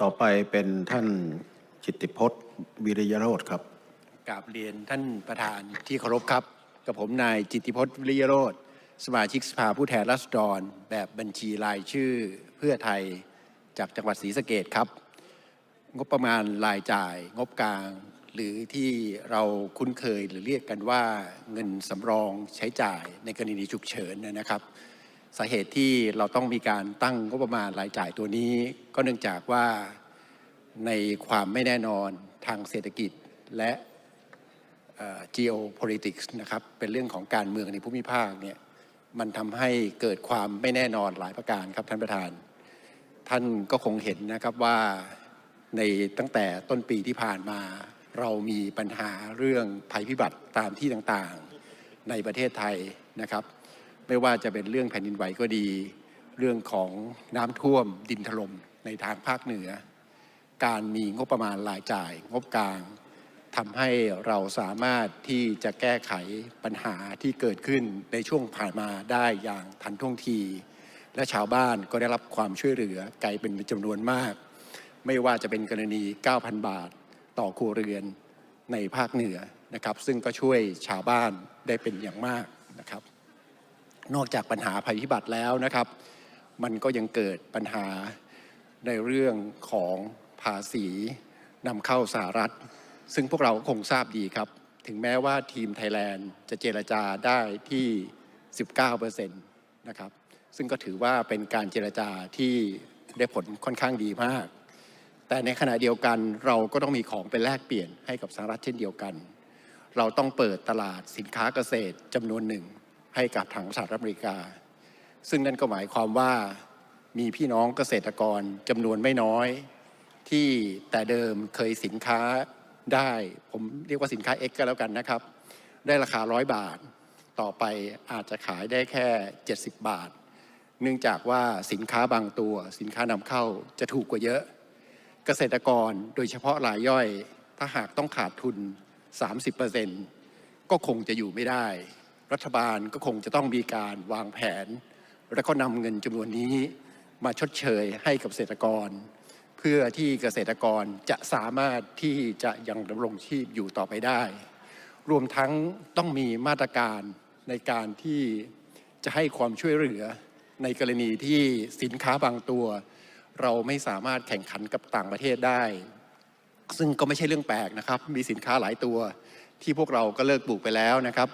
ต่อไปเป็นท่านจิตติพจน์วิริยโรธครับกราบเรียนท่านประธานที่เคารพครับ กับผมนายจิตติพจน์วิริยโรธสมาชิกสภาผู้แทนราษฎร แบบบัญชีรายชื่อเพื่อไทยจากจังหวัดศรีสะเกดครับ งบประมาณรายจ่าย งบกลาง หรือที่เราคุ้นเคยหรือเรียกกันว่าเงินสำรองใช้จ่ายในกรณีฉุกเฉินนะครับ สาเหตุที่เราต้องมีการตั้งงบประมาณรายจ่ายตัวนี้ ก็เนื่องจากว่าในความไม่แน่นอนทางเศรษฐกิจและ geopolitics นะครับเป็นเรื่องของการเมืองในภูมิภาคเนี่ยมันทำให้เกิดความไม่แน่นอนหลายประการครับท่านประธาน ท่านก็คงเห็นนะครับว่าในตั้งแต่ต้นปีที่ผ่านมา เรามีปัญหาเรื่องภัยพิบัติตามที่ต่างๆ ในประเทศไทยนะครับ ไม่ว่าจะเป็นเรื่องแผ่นดินไหวก็ดี เรื่องของน้ำท่วมดินถล่มในทางภาคเหนือ การมีงบประมาณรายจ่าย งบกลางทำให้เราสามารถที่จะแก้ไขปัญหาที่เกิดขึ้นในช่วงผ่านมาได้อย่างทันท่วงที และชาวบ้านก็ได้รับความช่วยเหลือไกลเป็นจำนวนมาก ไม่ว่าจะเป็นกรณี 9,000 บาทต่อครัวเรือนในภาคเหนือนะครับ ซึ่งก็ช่วยชาวบ้านได้เป็นอย่างมากนะครับ นอกจากปัญหาภัยพิบัติแล้วนะครับ มันก็ยังเกิดปัญหาในเรื่องของภาษีนำเข้าสหรัฐ ซึ่งพวกเราก็คงทราบดีครับ ถึงแม้ว่าทีมไทยแลนด์จะเจรจาได้ที่ 19%นะครับ ซึ่งก็ถือว่าเป็นการเจรจาที่ได้ผลค่อนข้างดีมาก แต่ในขณะเดียวกันเราก็ต้องมีของเป็นแลกเปลี่ยนให้กับสหรัฐเช่นเดียวกัน เราต้องเปิดตลาดสินค้าเกษตรจำนวนหนึ่ง ให้กับทางสหรัฐอเมริกา ซึ่งนั่นก็หมายความว่ามีพี่น้องเกษตรกรจำนวนไม่น้อย ที่แต่เดิมเคยสินค้าได้ ผมเรียกว่าสินค้า X ก็แล้วกันนะครับ ได้ราคาร้อยบาท ต่อไปอาจจะขายได้แค่ 70 บาท เนื่องจากว่าสินค้าบางตัว สินค้านำเข้าจะถูกกว่าเยอะ เกษตรกรโดยเฉพาะรายย่อย ถ้าหากต้องขาดทุน 30%ก็คงจะอยู่ไม่ได้ รัฐบาลก็คงจะต้องมีการวางแผน และก็นำเงินจำนวนนี้มาชดเชยให้กับเกษตรกร เพื่อที่เกษตรกรจะสามารถที่จะยังดำรงชีพอยู่ต่อไปได้ รวมทั้งต้องมีมาตรการในการที่จะให้ความช่วยเหลือในกรณีที่สินค้าบางตัว เราไม่สามารถแข่งขันกับต่างประเทศได้ ซึ่งก็ไม่ใช่เรื่องแปลกนะครับ มีสินค้าหลายตัวที่พวกเราก็เลิกปลูกไปแล้วนะครับ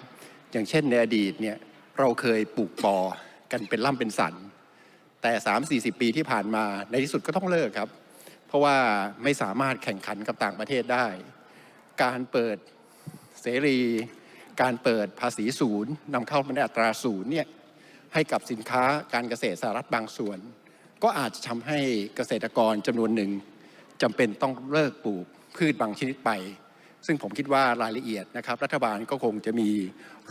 อย่างเช่นในอดีตเนี่ยเราเคยปลูกปอกันเป็นล่ำเป็นสัน แต่ 3-40 ปีที่ผ่านมาในที่สุดก็ต้องเลิกครับ เพราะว่าไม่สามารถแข่งขันกับต่างประเทศได้ การเปิดเสรี การเปิดภาษีศูนย์นำเข้าในอัตราศูนย์เนี่ยให้กับสินค้าการเกษตรสหรัฐบางส่วน ก็อาจจะทำให้เกษตรกรจำนวนหนึ่งจำเป็นต้องเลิกปลูกพืชบางชนิดไป ซึ่งผมคิดว่ารายละเอียดนะครับ รัฐบาลก็คงจะมี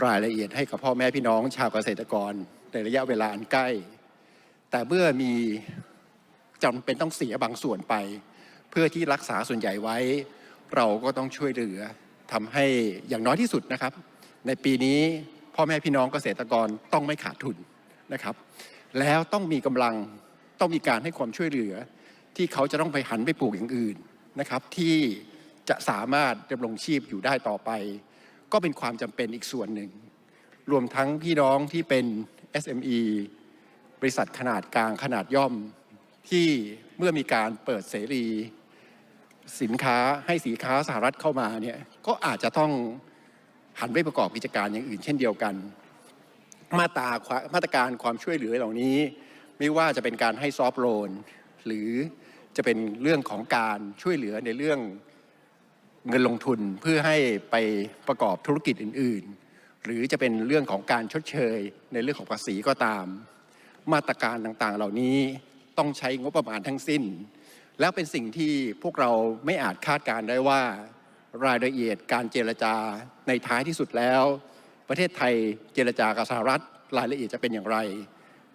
รายละเอียดให้กับพ่อแม่พี่น้องชาวเกษตรกรในระยะเวลาอันใกล้ แต่เมื่อมีจำเป็นต้องเสียบางส่วนไป เพื่อที่รักษาส่วนใหญ่ไว้ เราก็ต้องช่วยเหลือทำให้อย่างน้อยที่สุดนะครับ ในปีนี้พ่อแม่พี่น้องเกษตรกรต้องไม่ขาดทุนนะครับ แล้วต้องมีกำลังต้องมีการให้ความช่วยเหลือ ที่เขาจะต้องไปหันไปปลูกอย่างอื่นนะครับ ที่ จะสามารถดำรงชีพอยู่ได้ต่อไป ก็เป็นความจำเป็นอีกส่วนหนึ่ง รวมทั้งพี่น้องที่เป็น SME บริษัทขนาดกลางขนาดย่อมที่เมื่อมีการเปิดเสรี สินค้าให้สินค้าสหรัฐเข้ามาเนี่ยก็อาจจะต้องหันไปประกอบกิจการอย่างอื่นเช่นเดียวกัน มาตรามาตรการความช่วยเหลือเหล่านี้ ไม่ว่าจะเป็นการให้ซอฟต์โลนหรือจะเป็นเรื่องของการช่วยเหลือในเรื่อง เงินลงทุนเพื่อให้ไปประกอบธุรกิจอื่น ๆ หรือจะเป็นเรื่องของการชดเชยในเรื่องของภาษีก็ตาม มาตรการต่างๆ เหล่านี้ต้องใช้งบประมาณทั้งสิ้น แล้วเป็นสิ่งที่พวกเราไม่อาจคาดการได้ว่า รายละเอียดการเจรจาในท้ายที่สุดแล้ว ประเทศไทยเจรจากับสหรัฐรายละเอียดจะเป็นอย่างไร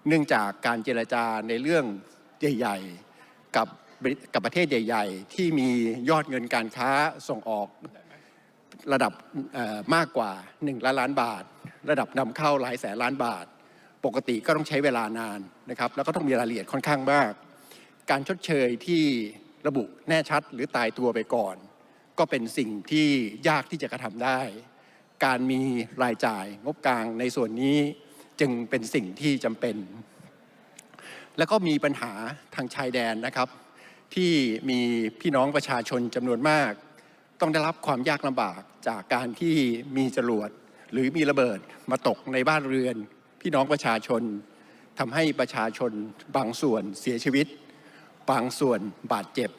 เนื่องจากการเจรจาในเรื่องใหญ่ ๆ กับ กับประเทศใหญ่ ๆ ที่มียอดเงินการค้าส่งออกระดับมากกว่า1ล้านล้านบาท ระดับนำเข้าหลายแสนล้านบาท ปกติก็ต้องใช้เวลานานนะครับ แล้วก็ต้องมีรายละเอียดค่อนข้างมาก การชดเชยที่ระบุแน่ชัดหรือตายตัวไปก่อน ก็เป็นสิ่งที่ยากที่จะกระทำได้ การมีรายจ่ายงบกลางในส่วนนี้จึงเป็นสิ่งที่จำเป็น แล้วก็มีปัญหาทางชายแดนนะครับ ที่มีพี่น้องประชาชนจำนวนมาก ต้องได้รับความยากลำบากจากการที่มีจรวดหรือมีระเบิดมาตกในบ้านเรือน พี่น้องประชาชนทำให้ประชาชนบางส่วนเสียชีวิต บางส่วนบาดเจ็บ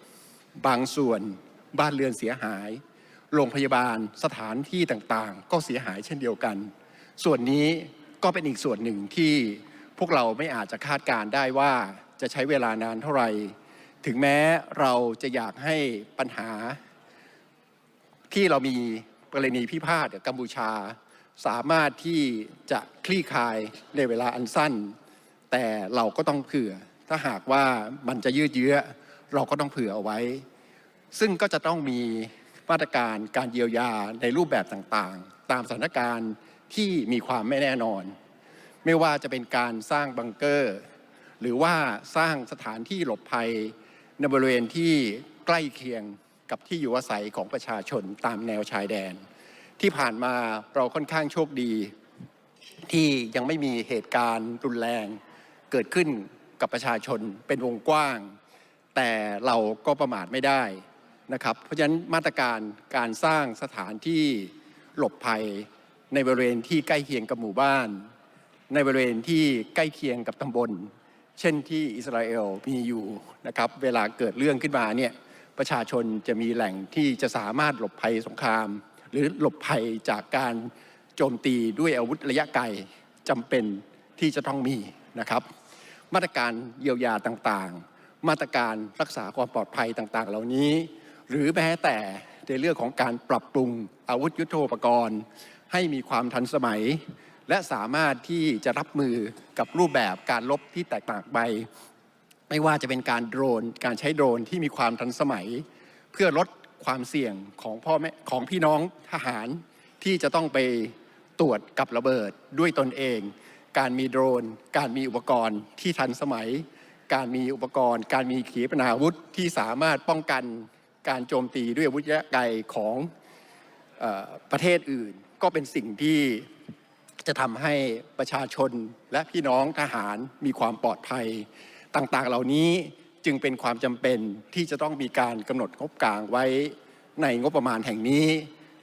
บางส่วนบ้านเรือนเสียหาย โรงพยาบาลสถานที่ต่างๆ ก็เสียหายเช่นเดียวกัน ส่วนนี้ก็เป็นอีกส่วนหนึ่งที่พวกเราไม่อาจจะคาดการได้ว่าจะใช้เวลานานเท่าไหร่ ถึงแม้เราจะอยากให้ปัญหาที่เรามีกรณีพิพาทกับกัมพูชา สามารถที่จะคลี่คลายในเวลาอันสั้น แต่เราก็ต้องเผื่อ ถ้าหากว่ามันจะยืดเยื้อ เราก็ต้องเผื่อเอาไว้ ซึ่งก็จะต้องมีมาตรการการเยียวยาในรูปแบบต่างๆ ตามสถานการณ์ที่มีความไม่แน่นอน ไม่ว่าจะเป็นการสร้างบังเกอร์ หรือว่าสร้างสถานที่หลบภัย ในบริเวณที่ใกล้เคียงกับที่อยู่อาศัยของประชาชนตามแนวชายแดน ที่ผ่านมาเราค่อนข้างโชคดี ที่ยังไม่มีเหตุการณ์รุนแรงเกิดขึ้นกับประชาชนเป็นวงกว้าง แต่เราก็ประมาทไม่ได้นะครับ เพราะฉะนั้นมาตรการการสร้างสถานที่หลบภัยในบริเวณที่ใกล้เคียงกับหมู่บ้าน ในบริเวณที่ใกล้เคียงกับตำบล เช่นที่อิสราเอลมีอยู่นะครับเวลาเกิดเรื่องขึ้นมาเนี่ยประชาชนจะมีแหล่งที่จะสามารถหลบภัยสงคราม หรือหลบภัยจากการโจมตีด้วยอาวุธระยะไกลจำเป็นที่จะต้องมีนะครับ มาตรการเยียวยาต่างๆ มาตรการรักษาความปลอดภัยต่างๆ เหล่านี้ หรือแม้แต่ในเรื่องของการปรับปรุงอาวุธยุโทโธปกรณ์ ให้มีความทันสมัย และสามารถที่จะรับมือกับรูปแบบการลบที่แตกต่างไป ไม่ว่าจะเป็นการโดรน การใช้โดรนที่มีความทันสมัย เพื่อลดความเสี่ยงของพ่อแม่ของพี่น้องทหารที่จะต้องไปตรวจกับระเบิดด้วยตนเอง การมีโดรน การมีอุปกรณ์ที่ทันสมัย การมีอุปกรณ์ การมีขีปนาวุธที่สามารถป้องกันการโจมตีด้วยอาวุธระยะไกลของอประเทศอื่น ก็เป็นสิ่งที่ จะทำให้ประชาชนและพี่น้องทหารมีความปลอดภัย ต่างๆ เหล่านี้จึงเป็นความจำเป็นที่จะต้องมีการกำหนดงบกลางไว้ในงบประมาณแห่งนี้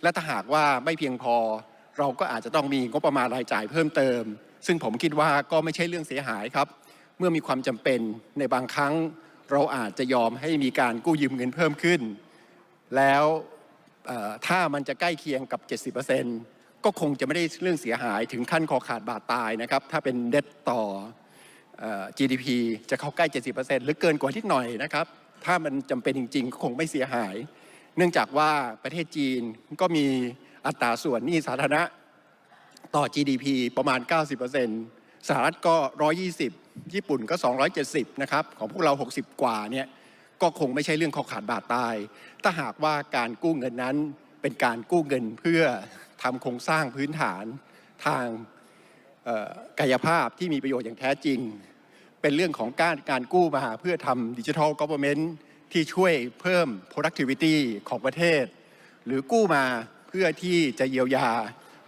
และถ้าหากว่าไม่เพียงพอ เราก็อาจจะต้องมีงบประมาณรายจ่ายเพิ่มเติม ซึ่งผมคิดว่าก็ไม่ใช่เรื่องเสียหายครับ เมื่อมีความจำเป็นในบางครั้ง เราอาจจะยอมให้มีการกู้ยืมเงินเพิ่มขึ้น แล้วถ้ามันจะใกล้เคียงกับ 70% ก็คงจะไม่ได้เรื่องเสียหายถึงขั้นคอขาดบาดตายนะครับ ถ้าเป็นเด็ดต่อ GDP จะเข้าใกล้ 70%หรือเกินกว่านิดหน่อยนะครับ ถ้ามันจำเป็นจริงๆก็คงไม่เสียหาย เนื่องจากว่าประเทศจีนก็มีอัตราส่วนหนี้สาธารณะต่อ GDP ประมาณ 90%สหรัฐก็ 120 ญี่ปุ่นก็ 270 นะครับ ของพวกเรา 60 กว่าเนี่ยก็คงไม่ใช่เรื่องขอขาดบาดตาย ถ้าหากว่าการกู้เงินนั้นเป็นการกู้เงินเพื่อ ทำโครงสร้างพื้นฐานทางกายภาพที่มีประโยชน์อย่างแท้จริง เป็นเรื่องของการการกู้มาเพื่อทำดิจิทัลก o v e r n m e n t ที่ช่วยเพิ่ม productivity ของประเทศ หรือกู้มาเพื่อที่จะเยียวยา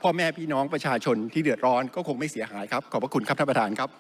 พ่อแม่พี่น้องประชาชนที่เดือดร้อนก็คงไม่เสียหายครับ ขอบพระคุณครับท่านประธานครับ